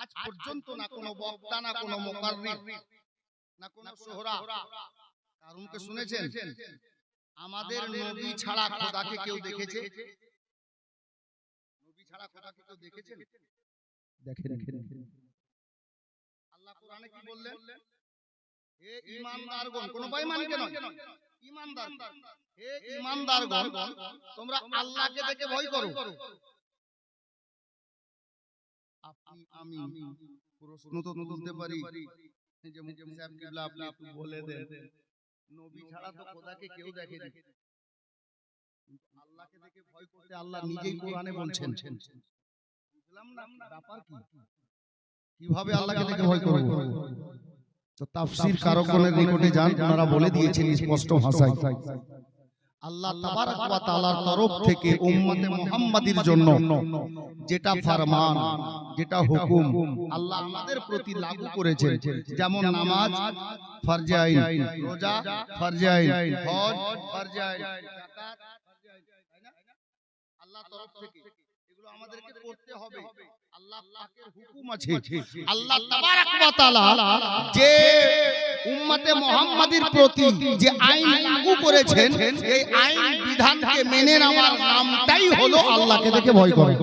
আজ পর্যন্ত না কোনো বক্তা না কোনো মোকাররির না কোনো সোহরা। কারণকে শুনেছেন? আমাদের নবী ছাড়া খোদাকে কেউ দেখেছে? নবী ছাড়া খোদাকে কেউ দেখেছেন? দেখেন। আল্লাহ কোরআনে কি বললেন? হে ঈমানদারগণ কোন বেঈমানকে নয় ঈমানদার। হে ঈমানদারগণ তোমরা আল্লাহকে দেখে ভয় করো। আপনি আমি প্রশ্ন তো তুলতে পারি। যে সাহেব কিবলা আপনি একটু বলে দেন। নবী ছাড়া তো খোদাকে কেউ দেখেনি। আল্লাহকে দেখে ভয় করতে আল্লাহ নিজেই কোরআনে বলছেন। বুঝলাম না ব্যাপার কি? কীভাবে আল্লাহকে দেখে ভয় করব? তো তাফসীর কারকগণের নিকটে যান ওনারা বলে দিয়েছেন স্পষ্ট ভাষায়। আল্লাহ তাবারক ওয়া তাআলার তরফ থেকে উম্মতে মুহাম্মাদির জন্য যেটা ফরমান যেটা হুকুম আল্লাহ আমাদের প্রতি লাগু করেছেন। যেমন নামাজ ফরজে আইন রোজা ফরজে আইন হজ ফরজে আইন যাকাত ফরজে আইন তাই না? আল্লাহ তরফ থেকে এগুলো আমাদেরকে করতে হবে। হুকুম আছে। আল্লাহ তাবারক ওয়া তাআলা যে উম্মতে মুহাম্মাদির প্রতি যে আইন লাগু করেছেন এই আইন বিধানকে মেনে নেওয়ার নামটাই হলো আল্লাহকে দেখে ভয় করে।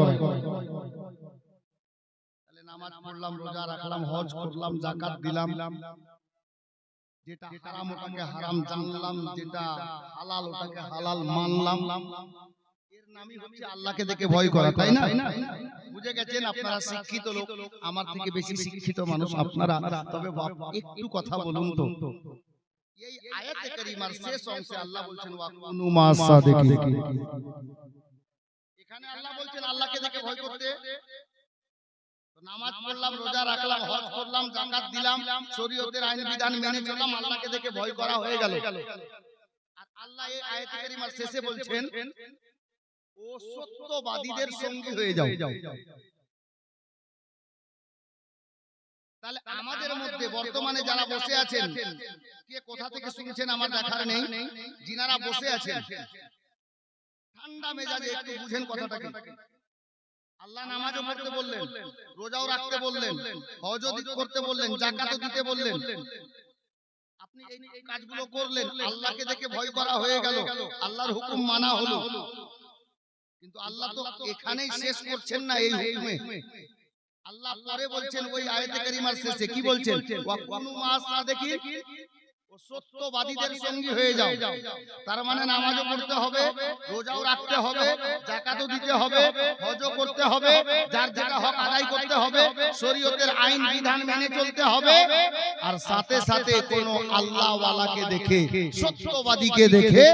তাহলে নামাজ পড়লাম রোজা রাখলাম হজ করলাম যাকাত দিলাম। যেটা হারাম ওটাকে হারাম জানলাম যেটা হালাল ওটাকে হালাল মানলাম। নামই হচ্ছে আল্লাহকে দেখে ভয় করা তাই না? বুঝে গেছেন আপনারা শিক্ষিত লোক আমার থেকে বেশি শিক্ষিত মানুষ আপনারা তবে একটু কথা বলুন তো। এই আয়াতে কারিমার শেষ অংশে আল্লাহ বলছেন ওয়াকুনু মাস সাদিকিন। এখানে আল্লাহ বলছেন আল্লাহকে দেখে ভয় করতে। নামাজ পড়লাম রোজা রাখলাম হজ করলাম জাকাত দিলাম শরীয়তের আইন বিধান মেনে চললাম আল্লাহকে দেখে ভয় করা হয়ে গেল। আর আল্লাহ এই আয়াতে কারিমার শেষে বলছেন ও সত্যবাদীদের সঙ্গী হয়ে যাও। তাহলে আমাদের মধ্যে বর্তমানে যারা বসে আছেন কে কোথা থেকে শুনছেন আমার দেখার নেই যিনারা বসে আছেন। ঠান্ডা মেজাজে একটু বুঝেন কথাটাকে। আল্লাহ নামাজও পড়তে বললেন রোজাও রাখতে বললেন হজও করতে বললেন জাকাতও দিতে বললেন। আপনি এই এই কাজগুলো করলেন আল্লাহকে দেখে ভয় করা হয়ে গেল আল্লাহর হুকুম মানা হলো। কিন্তু আল্লাহ তো এখানেই শেষ করছেন না এই হুকুমে আল্লাহ পরে বলছেন ওই আয়াতে কারিমার শেষে কি বলছেন? ওয়াকুনু মাস সাদিকিন ও সত্যবাদীদের সঙ্গী হয়ে যাও। তার মানে নামাজও পড়তে হবে রোজাও রাখতে হবে যাকাতও দিতে হবে হজও করতে হবে যার যেটা হক আদায় করতে হবে শরীয়তের আইন বিধান মেনে চলতে হবে আর সাথে সাথে কোন আল্লাহ ওয়ালাকে দেখে সত্যবাদীকে দেখে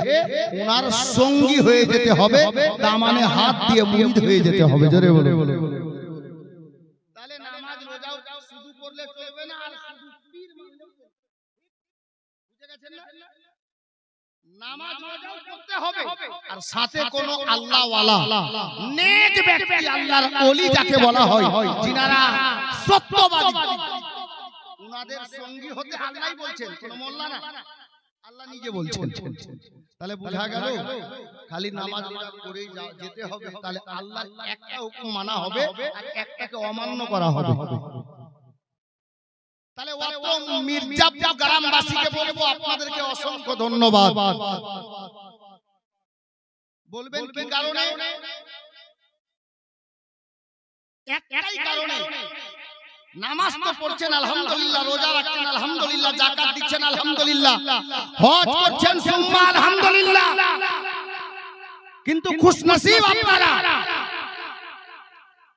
ওনার সঙ্গী হয়ে যেতে হবে তার মানে হাত দিয়ে মুরিদ হয়ে যেতে হবে জোরে বলে তাহলে নামাজ রোজাও শুধু করলে চলবে না আর শুধু পীর মানলেও চলবে না। বুঝে গেছেন না নামাজ রোজাও করতে হবে। আর সাথে কোন আল্লাহ ওয়ালা নেক ব্যক্তি আল্লাহর ওলি যাকে বলা হয় যিনারা সত্যবাদী। উনাদের সঙ্গী হতে আল্লাহই বলছেন কোন মোল্লা না। আল্লাহ নিজে বলছেন। তাহলে বোঝা গেল খালি নামাজ যা- যেতে হবে তাহলে আল্লাহ একটা হুকুম মানা হবে আর একটাকে অমান্য করা হবে। তাহলে অত মির্জাপুর গ্রামবাসীকে বলব আপনাদেরকে অসংখ্য ধন্যবাদ। বলবেন কি কারণে? একটাই কারণে। নামাজ তো পড়ছেন আলহামদুলিল্লাহ রোজা রাখছেন আলহামদুলিল্লাহ জাকাত দিচ্ছেন আলহামদুলিল্লাহ। হজ করছেন সুম্মা আলহামদুলিল্লাহ। কিন্তু খুশনসিব আপনারা।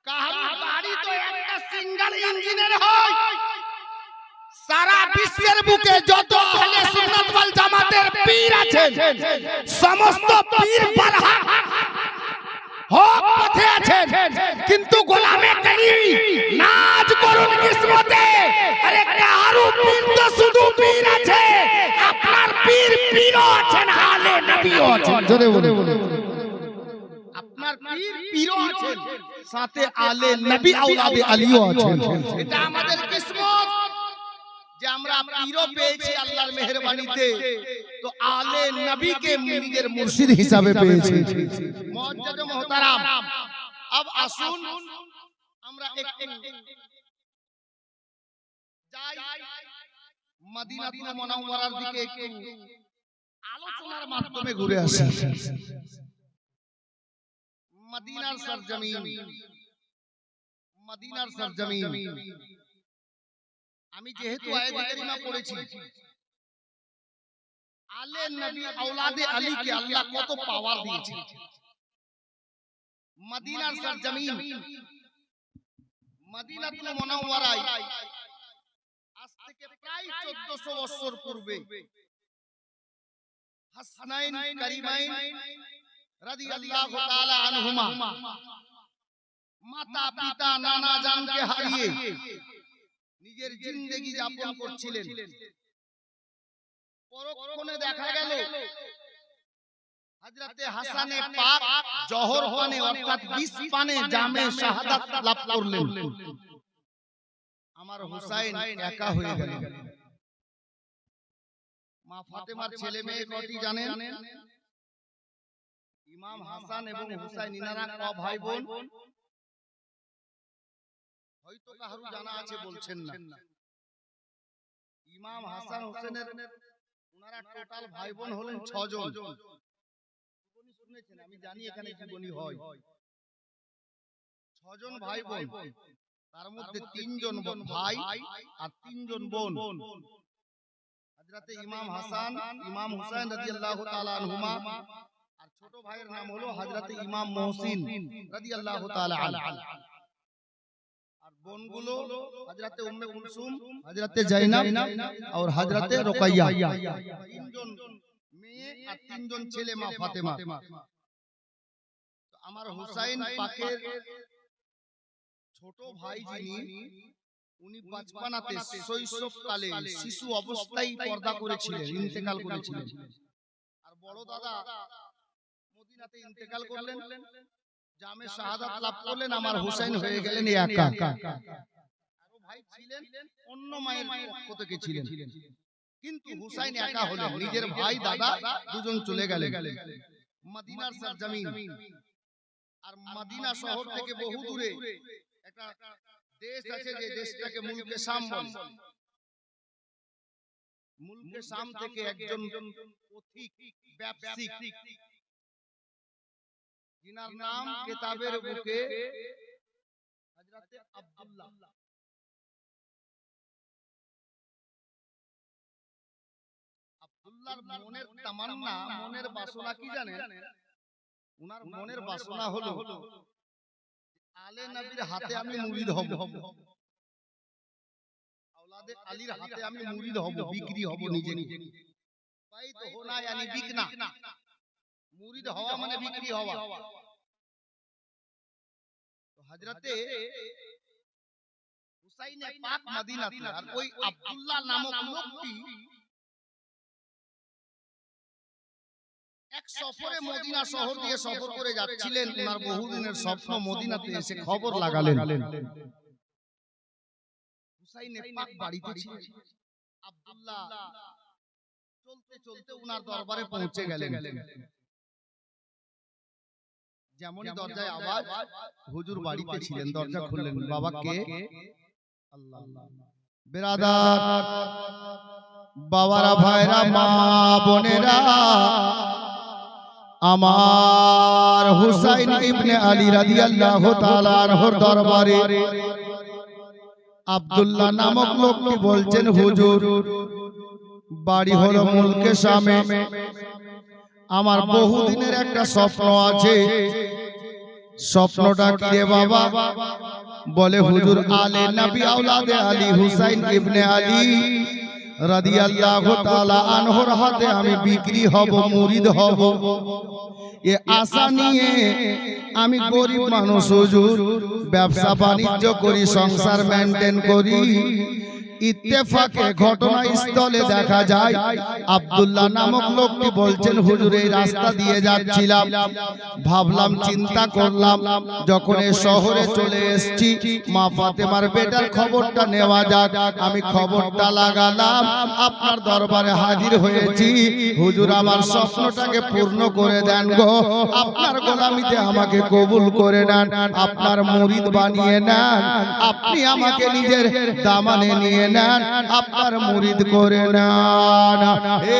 কাহার বাড়ি তো একটা সিঙ্গেল ইঞ্জিনের হয় সারা বিশ্বের বুকে যত আহলে সুন্নাত ওয়াল জামাতের পীর আছেন সমস্ত পীর বারহা হক পথে আছেন কিন্তু গোলামে করি নাজ করুন কিসমতে। আরে কারু পীর তো শুধু পীর আছে আপনার পীর পীরও আছেন আলে নবীও আছেন। জোরে বলে আপনার পীর পীরও আছেন সাথে আলে নবী আওলাদে আলীও আছেন। এটা আমাদের কিসমত। যে আমরা পীরও পেয়েছি আল্লাহর মেহেরবানিতে। তো আলে নবীকে নিজের মুর্শিদ হিসাবে পেয়েছি। মুআজ্জাজ মুহতারাম। আব আসুন আমরা একটু যাই মদিনাতুল মুনাওয়ারার দিকে একটু আলোচনার মাধ্যমে ঘুরে আসি। মদিনার সরজমিন। মদিনার সরজমিন। আমি যেহেতু আয়াত কারিমা পড়েছি। আলে নবী আওলাদে আলী কে আল্লাহ কত পাওয়ার দিয়েছে। মদিনার সরজমিন। মদিনাতুল মুনাওয়ারায়। আজ থেকে প্রায় 1400 বছর পূর্বে। হাসনাইন কারিমাইন রাদিয়াল্লাহু তাআলা আনহুমা। মাতা পিতা নানা জানকে হারিয়ে। নিজের জিন্দেগি যাপন করছিলেন। পরক্ষণে দেখা গেল হযরতে হাসানে পাক জহর পানে অর্থাৎ 20 পানে জামে শাহাদাত লাভ করলেন। আমার হুসাইন একা হয়ে গেল। মা ফাতেমার ছেলে মেয়ে কটি জানেন? ইমাম হাসান এবং হুসাইন ইনারা ক ভাই বোন? হয়তো কারও জানা আছে বলছেন না। ইমাম হাসান হোসেনের ওনারা টোটাল ভাই বোন হলেন ছজন। শুনেছেন আমি জানি এখানে জীবনী হয়। ছজন ভাই বোন তার মধ্যে তিনজন ভাই আর তিনজন বোন। হযরতে ইমাম হাসান ইমাম হুসাইন রাদিয়াল্লাহু তাআলা আনহুমা। আর ছোট ভাইয়ের নাম হলো হযরতে ইমাম মুহসিন রাদিয়াল্লাহু তাআলা আনহু। বোনগুলো হযরতে উম্মে কুলসুম হযরতে জাইনাব আর হযরতে রুকাইয়া। তিনজন মেয়ে আর তিনজন ছেলে মা ফাতেমা। আমার হুসাইন পাকের ছোট ভাই যিনি উনি বাচপানাতে শৈশবকালে শিশু অবস্থায় পর্দা করেছিলেন ইন্তেকাল করেছিলেন। আর বড় দাদা মদিনাতে ইন্তেকাল করলেন। জামে শাহাদাত লাভ করলেন আমার হুসাইন হয়ে গেলেন একা। আরও ভাই ছিলেন অন্য মায়ের পক্ষ থেকে ছিলেন। কিন্তু হুসাইন একা হলেন। নিজের ভাই দাদা দুজন চলে গেলেন। মদিনার সরজমিন। আর মদিনা শহর থেকে বহু দূরে একটা দেশ আছে যে দেশটাকে মুলকে শাম বলে মুলকে শাম থেকে একজন পথিক ব্যবসায়িক। যিনার নাম কিতাবের বুকে হযরতে আব্দুল্লাহ আব্দুল্লাহর মনের তামান্না মনের বাসনা কি জানেন উনার মনের বাসনা হলো আলে নবীর হাতে আমি মুরিদ হব আওলাদে আলীর হাতে আমি মুরিদ হব বিক্রি হব নিজে নিজে ভাই তো হোনা यानी বিকনা মুরিদ হওয়া মানে বিক্রি হওয়া। তো হযরতে হুসাইনে পাক মদিনাতে আর ওই আব্দুল্লাহ নামক লোকটি এক সফরে মদিনা শহর দিয়ে সফর করে যাচ্ছিলেন। ওনার বহুদিনের স্বপ্ন মদিনাতে এসে খবর লাগালেন। হুসাইনে পাক বাড়িতে ছিলেন। আব্দুল্লাহ চলতে চলতে ওনার দরবারে পৌঁছে গেলেন। যেমনই দরজায় আওয়াজ হুজুর বাড়িতে ছিলেন দরজা খুললেন বাবা কে আল্লাহ। বেরাদার। বাবারা ভাইরা মা বোনেরা। আমার হুসাইন ইবনে আলী রাদিয়াল্লাহু তাআলা আনহুর দরবারে আব্দুল্লাহ নামক লোকটি বলছেন হুজুর? বাড়ি হলো মুলকে শামে। আমার বহুদিনের একটা স্বপ্ন আছে। স্বপ্নটা কি রে বাবা? বলে হুজুর আলে নবী আওলাদে আলী হুসাইন ইবনে আলী। রাদিয়াল্লাহু তাআলা আনহর হাতে আমি বিক্রি হব মুরিদ হব। এ আশা নিয়ে আমি গরিব মানুষ হুজুর ব্যবসা বাণিজ্য করি সংসার মেনটেন করি। ইত্তেফাকে ঘটনাস্থলে দেখা যায়। আব্দুল্লাহ নামক লোকটি বলছেন, হুজুর, এই রাস্তা দিয়ে যাচ্ছিলাম। ভাবলাম, চিন্তা করলাম, যখন শহরে চলে এসেছি, মা ফাতেমার বেটার খবরটা নেওয়া যাক। আমি খবরটা লাগালাম, আপনার দরবারে হাজির হয়েছি। হুজুর, আমার স্বপ্নটাকে পূর্ণ করে দেন গো। আপনার গোলামিতে আমাকে কবুল করে নেন। আপনার মুরিদ বানিয়ে নেন। আপনি আমাকে নিজের দামানে নিয়ে নেন, আপনার মুরিদ করে নেন। হে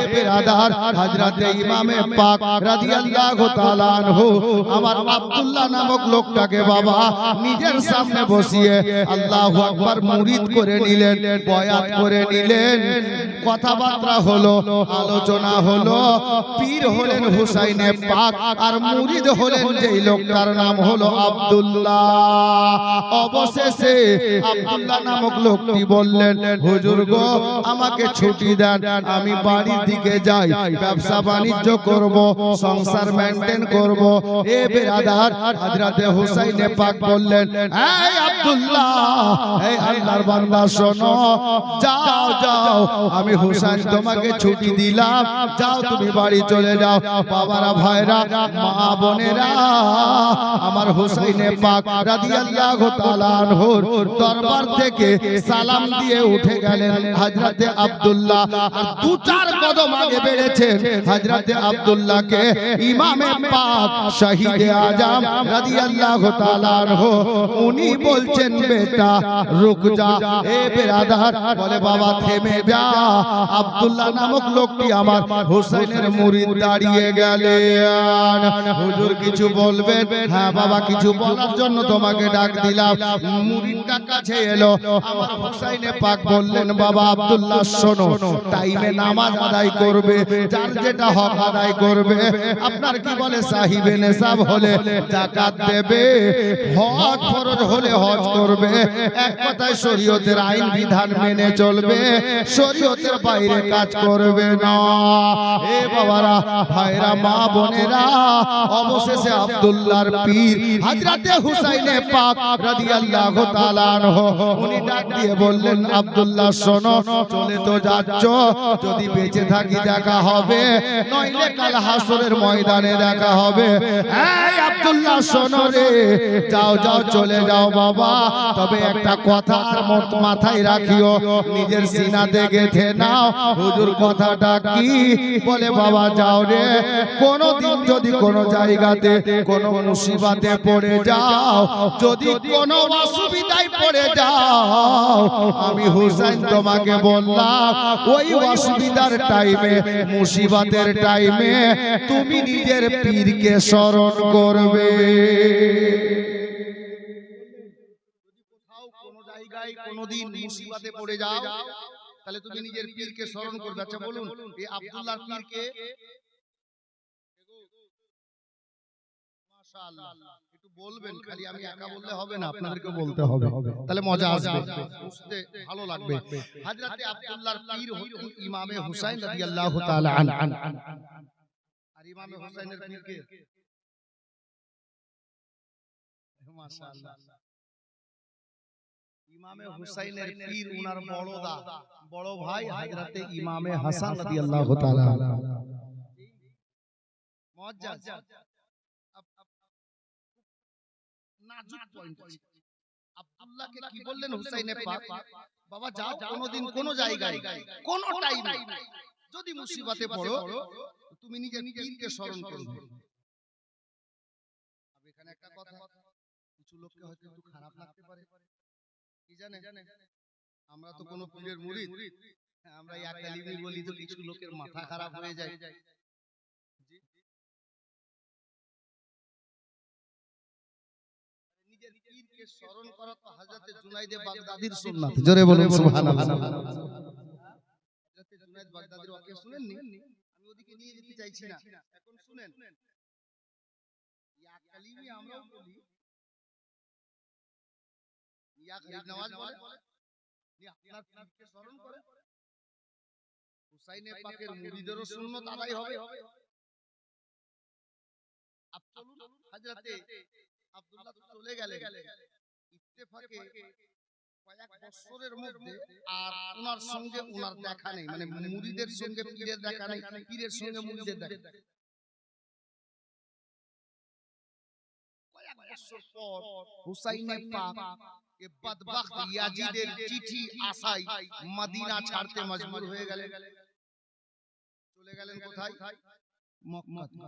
ইমামে পাক রাদিয়াল্লাহু তাআলা আমার আব্দুল্লাহ নামক লোকটাকে বাবা নিজের সামনে বসিয়ে আল্লাহু আকবার মুরিদ করে নিলেন, বয়াত করে নিলেন। কথাবার্তা হলো, আলোচনা হলো, পীর হলেন হুসাইনে পাক আর মুরিদ হলেন যেই লোকটার নাম হলো আব্দুল্লাহ। অবশেষে আব্দুল্লাহ নামক লোকটি বললেন হুজুর গো, আমাকে ছুটি দেন, আমি বাড়ির দিকে যাই, ব্যবসা বাণিজ্য করব, সংসার মেনটেন করব। এ বেরাদার, হযরতে হুসাইনে পাক বললেন, এই আব্দুল্লাহ, এই আল্লাহর বান্দা, শোনো, যাও যাও, আমি হুসাইন তোমাকে ছুটি দিলাম, যাও তুমি বাড়ি চলে যাও। বাবারা, ভাইরা, মা বোনেরা, আমার হুসাইনে পাক রাদিয়াল্লাহু তাআলা আনহুর দরবার থেকে সালাম দিয়ে উঠে গেলেন হযরতে আব্দুল্লাহ। দু চার কদম আগে বেড়েছেন। হযরতে আব্দুল্লাহকে ইমামে পাক শহীদে আজম রাদিয়াল্লাহু তাআলা আনহু। উনি বলছেন বেটা রুক যা এ বেরাদার। বলে বাবা থেমে যা। আব্দুল্লাহ নামক লোকটি আমার হুসাইনের মুরিদ দাঁড়িয়ে গেলেন। হুজুর কিছু বলবেন? হ্যাঁ বাবা কিছু বলার জন্য তোমাকে ডাক দিলাম। মুরিদটা কাছে এলো। আমার হুসাইনে পাক বললেন, বাবা আব্দুল্লাহ, শোনো, টাইমে নামাজ আদায় করবে, যার যেটা হক আদায় করবে। আপনার কি বলে, সাহিবে নেশাব হলে জাকাত দেবে, হজ ফরজ হলে হজ করবে। এক কথায় শরীয়তের আইন, বিধান মেনে চলবে, শরীয়তের বাইরে কাজ করবে না। এ বাবারা, ভাইরা, মা বোনেরা, অবশেষে আব্দুল্লাহর পীর হযরতে হুসাইনে পাক রাদিয়াল্লাহু তাআলা আনহু, উনি ডাক দিয়ে বললেন আব্দুল্লাহ, শোনো, চলে তো যাচ্ছ। যদি বেঁচে থাকি দেখা হবে, নইলে কাল হাসরের ময়দানে দেখা হবে। আব্দুল্লাহ, শোনো রে, যাও যাও, চলে যাও বাবা। তবে একটা কথা মাথায় রাখিও, নিজের সিনাতে গেথে নাও। হুজুর কথাটা কি? বলে, বাবা, যাও রে। কোনদিন যদি কোনো জায়গাতে, কোনো মুসিবাতে পড়ে যাও, যদি কোনো অসুবিধায় পড়ে যাও। আমি হুসাইন তোমাকে বললাম ওই অসুবিধার টাইমে মুসিবাতের টাইমে তুমি নিজের পীরকে স্মরণ করবে। কোথাও কোনো কোনোদিন মুসিবতে পড়ে যাও তাহলে তুমি নিজের পীরকে স্মরণ করবে। আচ্ছা বলুন এই আব্দুল্লাহর পীরকে? মাশাআল্লাহ। বলবেন খালি আমি একা বললে হবে না আপনাদেরকে বলতে হবে। তাহলে মজা আসবে। বুঝতে ভালো লাগবে। হযরতে আব্দুল্লাহর পীর হলেন ইমামে হুসাইন রাদিয়াল্লাহু তাআলা আন আর ইমামে হুসাইনের পীরকে? মাশাআল্লাহ। ইমামে হুসাইনের পীর উনার বড় দা বড় ভাই হযরতে ইমামে হাসান রাদিয়াল্লাহু তাআলা মুআজ্জাজ নাজুক পয়েন্ট আছে। আব্দুল্লাহকে কি বললেন হুসাইনে পাক বাবা যাও কোনোদিন কোন জায়গায় কোন টাইমে যদি মুসিবতে পড়ো তুমি নিজের পীরকে স্মরণ করবে। এখানে একটা কথা। কিছু লোককে হয়তো একটু খারাপ লাগতে পারে। কি জানে? আমরা তো কোনো পীরের মুরিদ আমরা এক কালিমে বলি তো কিছু লোকের মাথা খারাপ হয়ে যায়। স্মরণ করা তো হযরতে জুনাইদে বাগদাদির সুন্নাত। জোরে বলুন সুবহানাল্লাহ। হযরতে জুনাইদ বাগদাদির ওয়াকে শুনেননি? আমি ওদিকে নিয়ে যেতে চাইছি না। এখন শুনেন। ইয়া কালিমে আমরাও বলি। ইয়া গরিব নওয়াজ বলে। আপনার পীরকে স্মরণ করে। হুসাইনে পাকের মুরিদেরও সুন্নাত আদায় হবে। আপ চলুন হযরতে আব্দুল্লাহ চলে গেলেন। ইত্তেফাকে কয়েক বছরের মধ্যে আর উনার সঙ্গে উনার দেখা নেই। মানে মুরিদের সঙ্গে পীরের দেখা নেই পীরের সঙ্গে মুরিদের দেখা। কয়েক বছর পর হুসাইনে পাক এ বদবখত ইয়াজিদের চিঠি আসাই মদিনা ছাড়তে মজবুর হয়ে গেলেন। চলে গেলেন কোথায়? মক্কা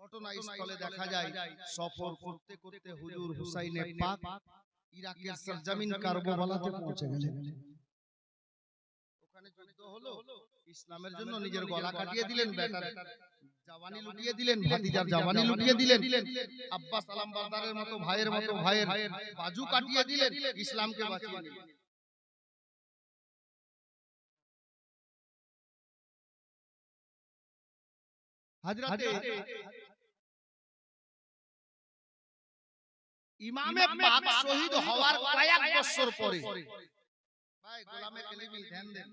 ঘটনাস্থলে দেখা যায়। সফর করতে করতে হুজুর হুসাইনে পাক ইরাকের সরজমিন কারবালাতে পৌঁছে গেলেন। যুদ্ধ হলো। ইসলামের জন্য নিজের গলা কাটিয়ে দিলেন বেটার জাওয়ানি লুটিয়ে দিলেন ভাতিজার জাওয়ানি লুটিয়ে দিলেন। আব্বাস সালাম বারদারের মতো ভাইয়ের মতো ভাইয়ের বাজু কাটিয়ে দিলেন ইসলামকে বাঁচিয়ে নিলেন হাজরাতে ইমামে পাক শহীদ হওয়ার কয়েক বছর পরে। ভাই গোলামে কেলিমি ধ্যান দেন।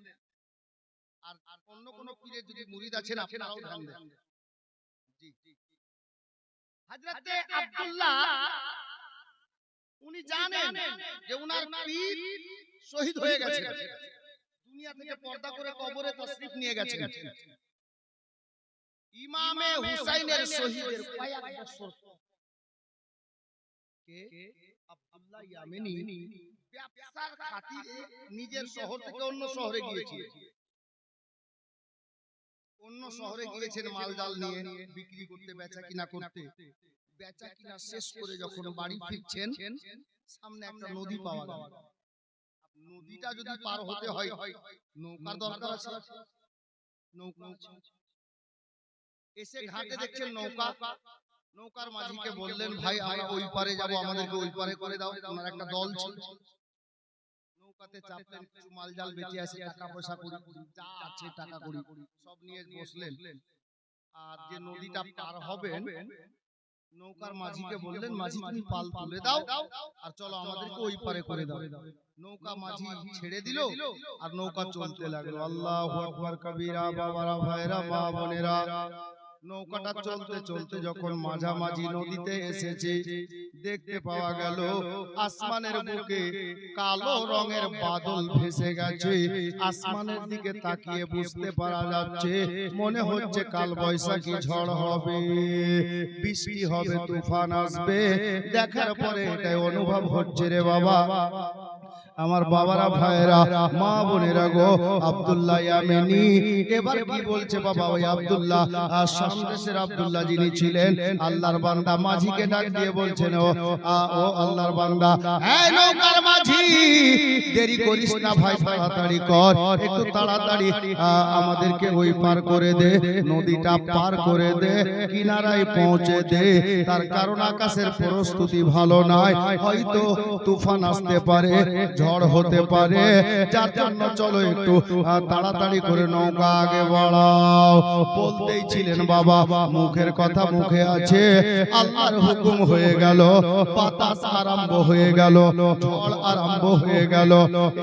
আর অন্য কোন পীরের যদি মুরিদ আছেন আপনারাও ধ্যান দেন। জি হযরতে আব্দুল্লাহ উনি জানেন যে উনার পীর শহীদ হয়ে গেছে দুনিয়া থেকে পর্দা করে কবরে তশরিফ নিয়ে গেছেন। ইমামে হুসাইনের শহীদের কয়েক বছর কে আব্দুল্লাহ ইয়ামেনি ব্যবসার খাতিরে নিজের শহর থেকে অন্য শহরে গিয়েছে অন্য শহরে গিয়েছেন মালজাল নিয়ে বিক্রি করতে বেচা কিনা করতে। বেচা কিনা শেষ করে যখন বাড়ি ফিরছেন সামনে একটা নদী পাওয়া গেল নদীটা যদি পার হতে হয় নৌকার দরকার আছে। নৌকা এসে ঘাটে দেখছেন নৌকা। নৌকার মাঝিকে বললেন ভাই আমরা ওই পারে যাব আমাদেরকে ওই পারে করে দাও ওনার একটা দল ছিল নৌকাতে চাপলেন কিছু মালজাল বেঁচে আসে টাকা পয়সা করি যা আছে টাকা করি সব নিয়ে বসলেন। আর যে নদীটা পার হবেন নৌকার মাঝিকে বললেন মাঝি তুমি পাল তুলে দাও আর চলো আমাদেরকে ওই পারে করে দাও। নৌকা মাঝি ছেড়ে দিল আর নৌকা চলতে লাগল। আল্লাহু আকবার কবিরা বাবারা ভাইরা মা বোনেরা। নৌকাটা চলতে চলতে যখন মাঝামাঝি নদীতে এসেছে দেখতে পাওয়া গেল আসমানের বুকে কালো রঙের বাদল ভেসে গেছে। আসমানের দিকে তাকিয়ে বুঝতে পারা যাচ্ছে মনে হচ্ছে কাল বৈশাখী ঝড় হবে। বৃষ্টি হবে তুফান আসবে। দেখার পরে এটাই অনুভব হচ্ছে রে বাবা। আমার বাবারা ভাইরা মা বোনেরা গো আব্দুল্লাহ ইয়ামেনি। এবার কি বলছে বাবা ওই আব্দুল্লাহ? আর সামদেশের আব্দুল্লাহ যিনি ছিলেন আল্লাহর বান্দা মাঝিকে ডাক দিয়ে বলছেন ও ও আল্লাহর বান্দা। এই নৌকার মাঝি দেরি করিস না ভাই তাড়াতাড়ি কর। একটু তাড়াতাড়ি আমাদেরকে ওই পার করে দে নদীটা পার করে দে কিনারায় পৌঁছে দে। তার কারণ আকাশের প্রস্তুতি ভালো নয় হয়তো তুফান আসতে পারে ঝড় হতে পারে। যার জন্য চলো একটু তাড়াতাড়ি করে নৌকা আগে বাড়াও। বলতেই ছিলেন, বাবা, মুখের কথা মুখে আছে। আল্লাহর হুকুম হয়ে গেল, বাতাস আরম্ভ হয়ে গেল, ঝড় আরম্ভ হয়ে গেল।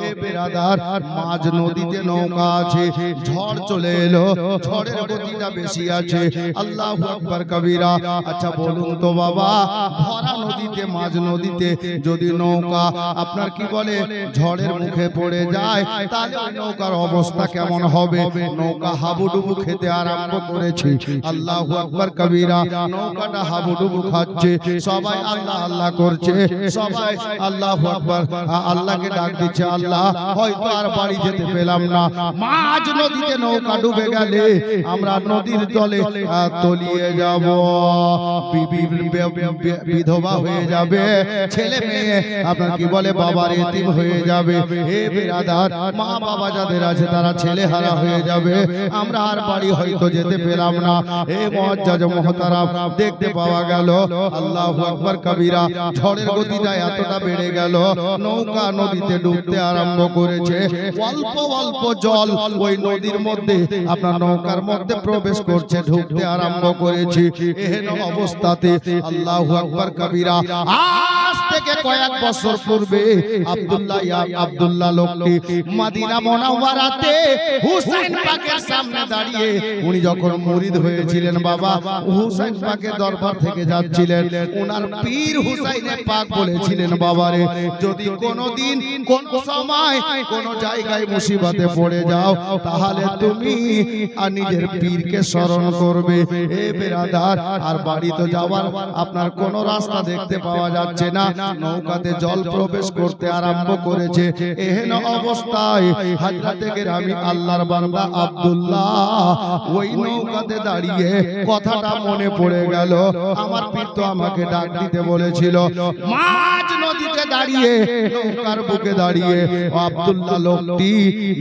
এ বেরাদার মাঝ নদীতে নৌকা আছে, ঝড় চলে এলো, ঝড়ের গতিটা বেশি আছে। আল্লাহ আকবার কবিরা আচ্ছা বলুন তো বাবা, ভরা নদীতে, মাঝ নদীতে যদি নৌকা, আপনার কি বলে? ঝড়ের মুখে পড়ে যায়। তাহলে নৌকার অবস্থা কেমন হবে? নৌকা হাবুডুবু খেতে আরম্ভ করেছে। আল্লাহ আকবার কবিরা নৌকাটা হাবুডুবু খাচ্ছে। সবাই আল্লাহ আল্লাহ করছে। সবাই আল্লাহ আকবার। আল্লাহকে ডাক দিচ্ছে আল্লাহ। হয়তো আর বাড়ি যেতে পেলাম না। মাঝ নদীতে নৌকা ডুবে গেলে আমরা নদীর তলে তলিয়ে যাব। বিধবা হয়ে যাবে ছেলে মেয়ে আপনার কি বলে বাবার এতিম হয়ে যাবে। হে বেরাদার মা বাবা যাদের আছে তারা ছেলে হারা হয়ে যাবে। আমরা আর বাড়ি হয়তো যেতে পেলাম না। হে মহাজ্জাজ মহতারাম, দেখতে পাওয়া গেল। আল্লাহু আকবার কবিরা, ঝড়ের গতিটা এতটা বেড়ে গেল। নৌকা নদীতে ডুবতে আরম্ভ করেছে। অল্প অল্প জল ওই নদীর মধ্যে, আপনার নৌকার মধ্যে প্রবেশ করছে, ঢুকতে আরম্ভ করেছে। এহেন অবস্থাতে আল্লাহু আকবার কবিরা, আজ থেকে কয়েক বছর পূর্বে আব্দুল্লাহ আব্দুল্লাহ পাকের সামনে দাঁড়িয়ে উনি যখন হয়েছিলেন বাবা দরবার থেকে যাচ্ছিলেন। পীর হুসাইনে পাক বলেছিলেন বাবারে যদি কোন সময় কোন জায়গায় মুসিবতে পড়ে যাও, তাহলে তুমি নিজের পীরকে স্মরণ করবে। এ আর বাড়ি তো যাওয়ার আপনার কোনো রাস্তা দেখতে পাওয়া যাচ্ছে না। নৌকাতে জল প্রবেশ করতে আরম্ভ করেছে। এহেন অবস্থায় হাজরাতে আমি আল্লাহর বান্দা আব্দুল্লাহ ওই নৌকাতে দাঁড়িয়ে কথাটা মনে পড়ে গেল। আমার পীর তো আমাকে ডাক দিতে বলেছিল মাঝ নদীতে দাঁড়িয়ে নৌকার বুকে দাঁড়িয়ে আব্দুল্লাহ লোকটি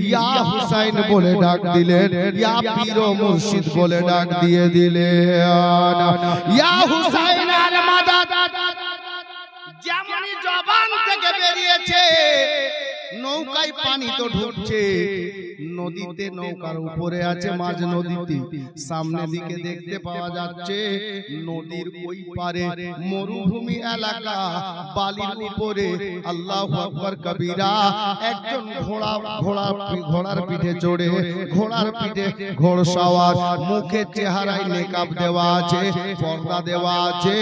ইয়া হুসাইন বলে ডাক দিলেন ইয়া পীর মুর্শিদ বলে ডাক দিয়ে দিলেন। ইয়া হুসাইন আল মাদাদ বেরিয়েছে নৌকায় পানি তো ঢুকছে। নদীতে নৌকার উপরে আছে মাঝ নদীতে সামনে দিকে দেখতে পাওয়া যাচ্ছে নদীর ওই পারে মরুভূমি এলাকা। বালির উপরে আল্লাহ আকবর কবিরা। একজন ঘোড়া ঘোড়া ঘোড়ার পিঠে চড়ে। ঘোড়ার পিঠে ঘোড়সাওয়ার মুখে চেহারায় মেকআপ দেওয়া আছে পর্দা দেওয়া আছে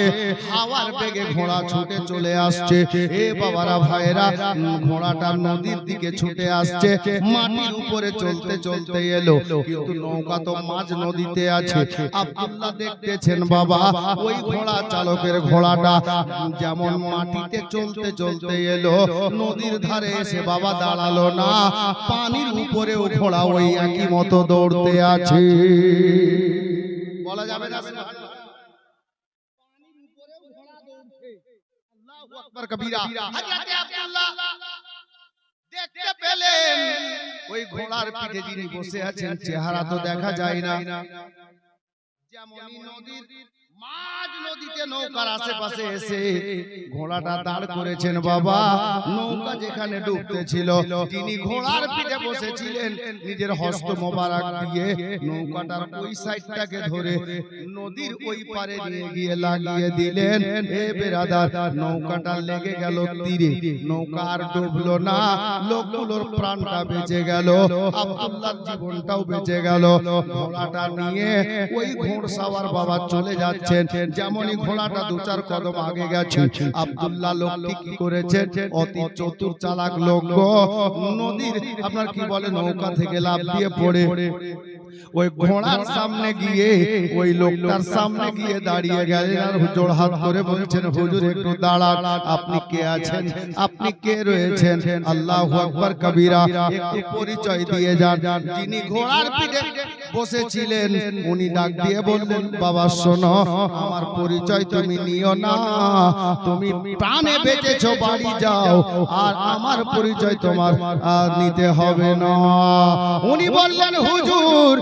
হাওয়ার বেগে ঘোড়া ছুটে চলে আসছে। এ বাবারা ভাইরা উম, ঘোড়াটা নদীর দিকে ছুটে আসছে মাটির উপরে চলতে চলতে এলো। কিন্তু নৌকা তো মাঝ নদীতে আছে। আব্দুল্লাহ দেখতেছেন বাবা ওই ঘোড়া চালকের ঘোড়াটা যেমন মাটিতে চলতে চলতে এলো। নদীর ধারে এসে বাবা দাঁড়াল না। পানির উপরেও ঘোড়া ওই একই মতো দৌড়তে আছে। বলা যাবে না আকবর কবিরা। হযরতে আব্দুল্লাহ। দেখতে পেলেন। ওই ঘোড়ার পিঠে যিনি বসে আছেন চেহারা তো দেখা যায় না। যেমন নদীর মাঝ নদীতে নৌকার আশেপাশে এসে ঘোড়াটা দাঁড় করেছেন বাবা। নৌকা যেখানে ডুবতেছিল তিনি ঘোড়ার পিঠে বসেছিলেন নিজের হস্ত মোবারক দিয়ে নৌকাটার ওই সাইডটাকে ধরে নদীর ওই পারে নিয়ে গিয়ে লাগিয়ে দিলেন। হে বেরাদার নৌকাটা লেগে গেল তীরে। নৌকা আর ডুবলো না লোকগুলোর প্রাণটা বেঁচে গেল। আব্দুল্লাহর জীবনটাও বেঁচে গেল। ঘোড়াটা নিয়ে ওই ঘোড়সাওয়ার বাবা চলে যাচ্ছেন যেমনই ঘোড়াটা দু চার কদম আগে গেছে আব্দুল্লাহ লোকটি কি করেছেন। অতি চতুর চালাক লোক। নদীর আপনার কি বলে নৌকা থেকে লাভ দিয়ে পড়ে। ওই ঘোড়ার সামনে গিয়ে, ওই লোকটার সামনে গিয়ে দাঁড়িয়ে গেলেন। আর হুজুর হাত করে বলছেন, হুজুর, একটু দাঁড়ান। আপনি কে আছেন? আপনি কে রয়েছেন? আল্লাহু আকবার, কবিরা, একটু পরিচয় দিয়ে যান। যিনি ঘোড়ার পিঠে বসেছিলেন, উনি ডাক দিয়ে বললেন, বাবা, শোনো, আমার পরিচয় তুমি নিও না। তুমি প্রাণে বেঁচেছো, বাড়ি যাও। আর আমার পরিচয় তোমার নিতে হবে না। উনি বললেন, হুজুর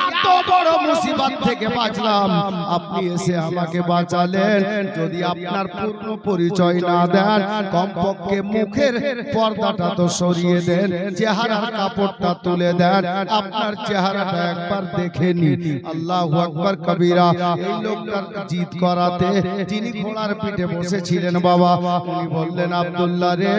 এত বড় মুসিবত থেকে বাঁচলাম। আপনি এসে আমাকে বাঁচালেন। যদি আপনার পূর্ণ পরিচয় না দেন কমপক্ষে মুখের পর্দাটা তো সরিয়ে দেন চেহারার কাপড়টা তুলে দেন আপনার চেহারাটা একবার দেখে আল্লাহ আকবার কবিরা এই লোকটার জিত করাতে যিনি ঘোড়ার পিঠে বসেছিলেন বাবা উনি বললেন আব্দুল্লাহ রে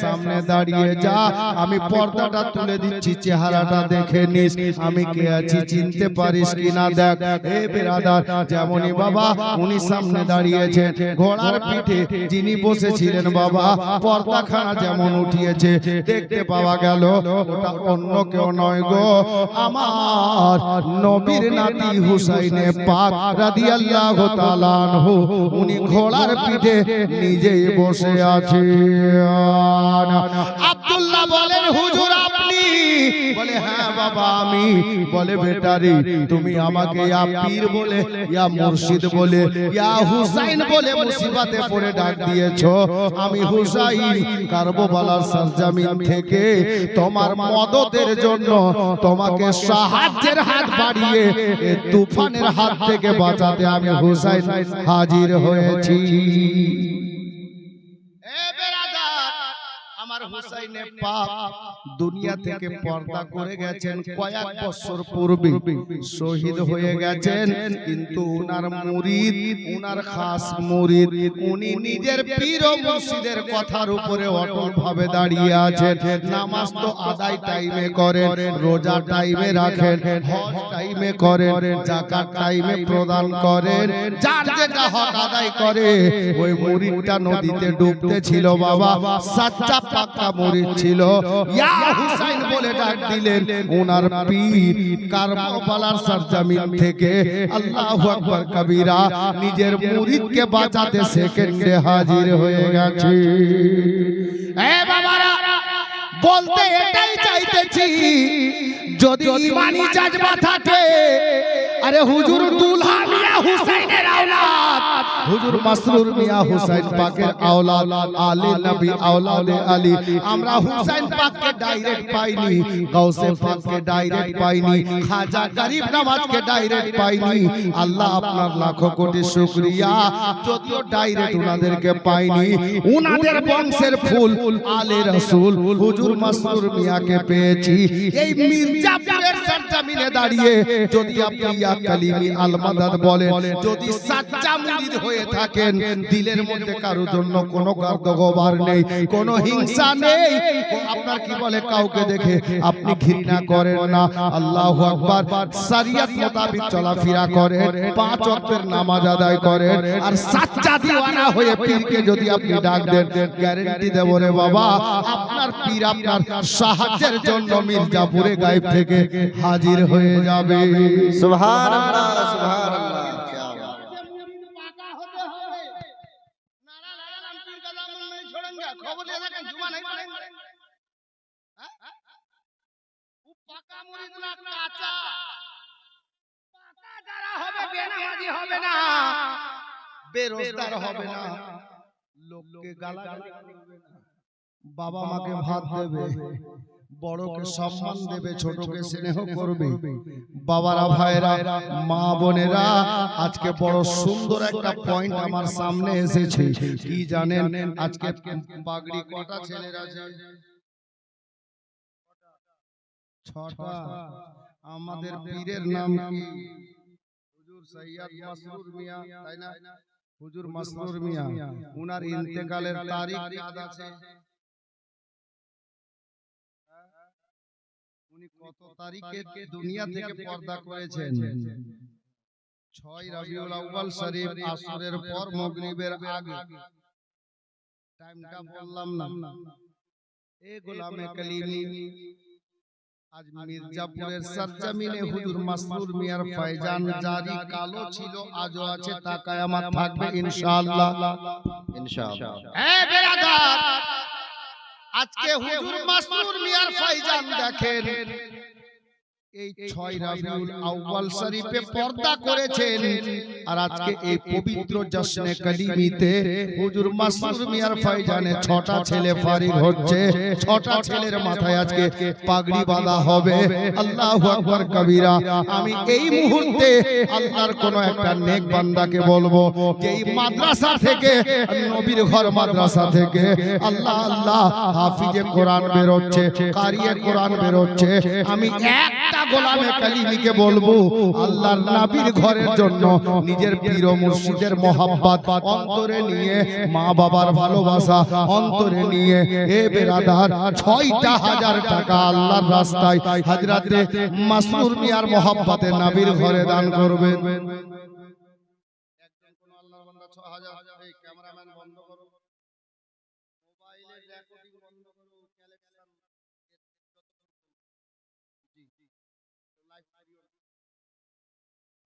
সামনে দাঁড়িয়ে যা আমি পর্দাটা তুলে দিচ্ছি চেহারাটা দেখে নিস আমি কে আছি, চিনতে পারিস কিনা দেখ। এ বেরাদার, যেমনই বাবা, উনি সামনে দাঁড়িয়েছেন। ঘোড়ার পিঠে যিনি বসেছিলেন বাবা, পর্দাখানা যেমন উঠিয়েছে, দেখতে পাওয়া গেল, ওটা অন্য কেউ নয় গো। আমার নবীর নাতি হুসাইনে পাক রাদিয়াল্লাহু তাআলা আনহু, উনি ঘোড়ার পিঠে নিজেই বসে আছে আব্দুল্লাহ বলেন, হুজুর আপনি? বলে হ্যাঁ বাবা, আমি বলে বেটারি তুমি আমাকে ইয়া পীর বলে, ইয়া মুর্শিদ বলে, ইয়া হুসাইন বলে মুসিবতে পড়ে ডাক দিয়েছ। আমি হুসাইন কারবালার সরজমিন থেকে তোমার মদতের জন্য তোমাকে সাহায্যের হাত বাড়িয়ে তুফানের হাত থেকে বাঁচাতে আমি হুসাইন হাজির হয়েছি। হুসাইনে পাক দুনিয়া থেকে পর্দা করে গেছেন কয়েক বছর পূর্বে শহীদ হয়ে গেছেন কিন্তু উনার মুরিদ উনার খাস মুরিদ উনি নিজের পীর ও মুর্শিদের কথার উপরে অটল ভাবে দাঁড়িয়ে আছেন নামাজ তো আদায় টাইমে করেন রোজা টাইমে রাখেন হজ টাইমে করেন জাকাত টাইমে প্রদান করেন যার যেটা হক আদায় করে ওই মুরিদটা নদীতে ডুবতে ছিল বাবা সাচ্চা পাক্কা মুরিদ ছিল। ইয়া হুসাইন বলে ডাক দিলেন ওনার পীর কারবালার সরজমিন থেকে আল্লাহু আকবার কবিরা নিজের মুরিদকে বাঁচাতে সেকেন্ডে হাজির হয়ে গেছে। এ বাবারা বলতে এটাই চাইতেছি যদি ইমানি জাজবা থাকে আরে হুজুর দুলহা মিয়া হুসাইনের আওলাদ। হুজুর মাসরুর মিয়া হুসাইন পাকের আওলাদ, আলী নবী আওলাদে আলী। আমরা হুসাইন পাককে ডাইরেক্ট পাইনি, গাউসে পাককে ডাইরেক্ট পাইনি, খাজা গরিব নওয়াজকে ডাইরেক্ট পাইনি। আল্লাহ আপনার লাখো কোটি শুকরিয়া, যদিও ডাইরেক্ট উনাদেরকে পাইনি। উনাদের বংশের ফুল আলে রাসূল, হুজুর মাসরুর মিয়াকে পেয়েছি। এই মির্জাপুরের সরজমিনে দাঁড়িয়ে যদি আপনি ইয়া কালিমি আল মাদাদ বলেন, যদি সাচ্চা মুরিদ শহীদ হয়ে থাকেন দিলের মধ্যে কারোর জন্য কোনো গর্দগোবার নেই কোনো হিংসা নেই। আপনার কি বলে কাউকে দেখে? আপনি ঘৃণা করেন না। আল্লাহ আকবার। সারিয়াত মোতাবিক চলাফেরা করেন। পাঁচ ওয়াক্তের নামাজ আদায় করেন। আর সাচ্চা দিওয়ানা হয়ে পীরকে যদি আপনি ডাক দেন গ্যারেন্টি দেব রে বাবা আপনার পীর আপনার সাহায্যের জন্য মির্জাপুরে গায়েব থেকে হাজির হয়ে যাবে। সুবহানাল্লাহ। সুবহান বেরোজগার হবে না। লোককে গালাগালি বাবা মাকে ভাত দেবে, বড়কে সম্মান দেবে, ছোটকে স্নেহ করবে। বাবারা ভাইরা মা বোনেরা, আজকে বড় সুন্দর একটা পয়েন্ট আমার সামনে এসেছে। কি জানেন? আজকে পাগড়ি কটা ছেলের ছটা। আমাদের পীরের নাম কি? হুজুর সৈয়দ মাসরুর মিয়া তাই না? হুজুর মাসরুর মিয়া। উনার ইন্তেকালের তারিখ ইয়াদ আছে? উনি কত তারিখে দুনিয়া থেকে পর্দা করেছেন? ছয় রবিউল আউয়াল শরীফ আসরের পর মাগরিবের আগে। টাইমটা বললাম না। এ গোলামে কালিমি। আজ মির্জাপুরের সাজ্জামিনে হুজুর মাসরুর মিয়ার ফয়জান জারি কালো ছিল আজও আছে তা কায়ামত থাকবে ইনশাআল্লাহ। ইনশাআল্লাহ। এ বেরাদার আজকে হুজুর মাসরুর মিয়ার ফয়জান দেখেন। এই ছয় রাবিউল আউয়াল শরীফে পর্দা করেছেন। আর আজকে এই পবিত্র জশ্নে কলিমিতে হুজুর মিয়ার ফয়জানে ছটা ছেলে ফারিগ হচ্ছে। ছটা ছেলের মাথায় আজকে পাগড়ি বাঁধা হবে। আল্লাহু আকবার কবিরা। আমি এই মুহূর্তে আল্লাহর কোন একটা নেক বান্দাকে বলব যে এই মাদ্রাসা থেকে নবীর ঘর মাদ্রাসা থেকে আল্লাহ আল্লাহ হাফিজে কোরআন বেরোচ্ছে কারিয়ে কোরআন বেরোচ্ছে। আমি একটা গোলামে কালিমিকে বলব আল্লাহর নবীর ঘরের জন্য নিজের পীর ও মুর্শিদের মোহাব্বত অন্তরে নিয়ে মা বাবার ভালোবাসা অন্তরে নিয়ে এ বেরাদার ছয়টা হাজার টাকা আল্লাহর রাস্তায় হাজরাতে মাসুর মিয়ার মোহাব্বতে নবীর ঘরে দান করবেন।